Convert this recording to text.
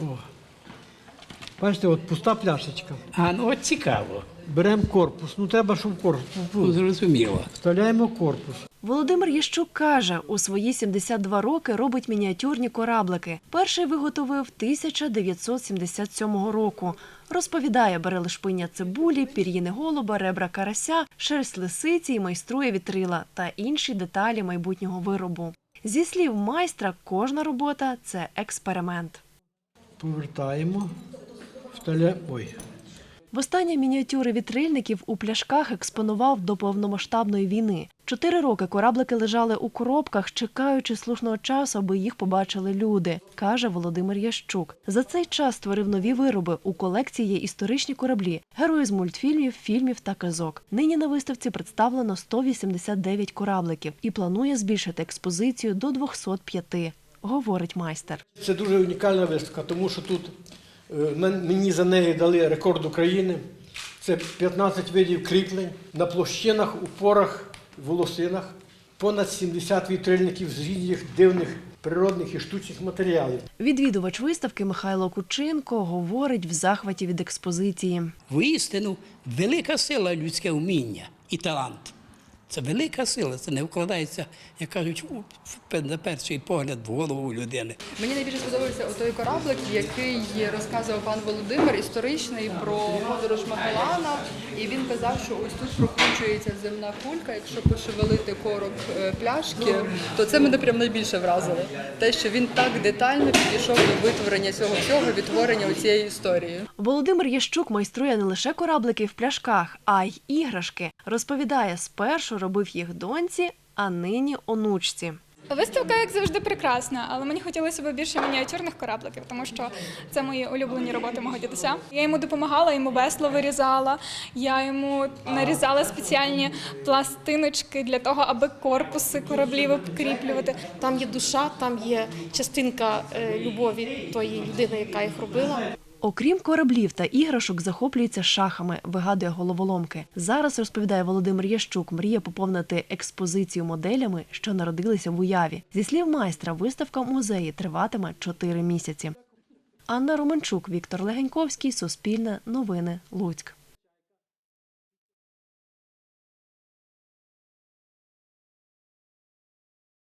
О. Бачите, от пуста пляшечка. А, ну от цікаво. Беремо корпус. Ну треба, щоб корпус. Ну, зрозуміло. Вставляємо корпус. Володимир Ящук каже, у свої 72 роки робить мініатюрні кораблики. Перший виготовив 1977 року. Розповідає, бере лишпиння цибулі, пір'їни голуба, ребра карася, шерсть лисиці і майструє вітрила та інші деталі майбутнього виробу. Зі слів майстра, кожна робота це експеримент. Повертаємо. Вставляємо. Ой. Востаннє мініатюри вітрильників у пляшках експонував до повномасштабної війни. Чотири роки кораблики лежали у коробках, чекаючи слушного часу, аби їх побачили люди, каже Володимир Ящук. За цей час створив нові вироби. У колекції є історичні кораблі, герої з мультфільмів, фільмів та казок. Нині на виставці представлено 189 корабликів і планує збільшити експозицію до 205, говорить майстер. Це дуже унікальна виставка, тому що тут е, мені за неї дали рекорд України. Це 15 видів кріплень на площинах, упорах, волосинах, понад 70 вітрильників з різних дивних природних і штучних матеріалів. Відвідувач виставки Михайло Кучинко говорить в захваті від експозиції. Воістину, велика сила людське вміння і талант. Це велика сила, це не вкладається, як кажуть, на перший погляд в голову людини. Мені найбільше сподобався той кораблик, який розказував пан Володимир, історичний про подорож Магеллана. І він казав, що ось тут прокручується земна кулька. Якщо пошевелити корок е, пляшки, то це мене прям найбільше вразило. Те, що він так детально підійшов до витворення цього всього, відтворення цієї історії. Володимир Ящук майструє не лише кораблики в пляшках, а й іграшки. Розповідає, спершу робив їх доньці, а нині онучці. Виставка, як завжди, прекрасна, але мені хотілося б більше мініатюрних корабликів, тому що це мої улюблені роботи мого дідуся. Я йому допомагала, йому весло вирізала. Я йому нарізала спеціальні пластиночки для того, аби корпуси кораблів обкріплювати. Там є душа, там є частинка е, любові тої людини, яка їх робила. Окрім кораблів та іграшок, захоплюється шахами, вигадує головоломки. Зараз розповідає Володимир Ящук, мріє поповнити експозицію моделями, що народилися в уяві. Зі слів майстра, виставка в музеї триватиме 4 місяці. Анна Романчук, Віктор Легеньковський, Суспільне, Новини, Луцьк.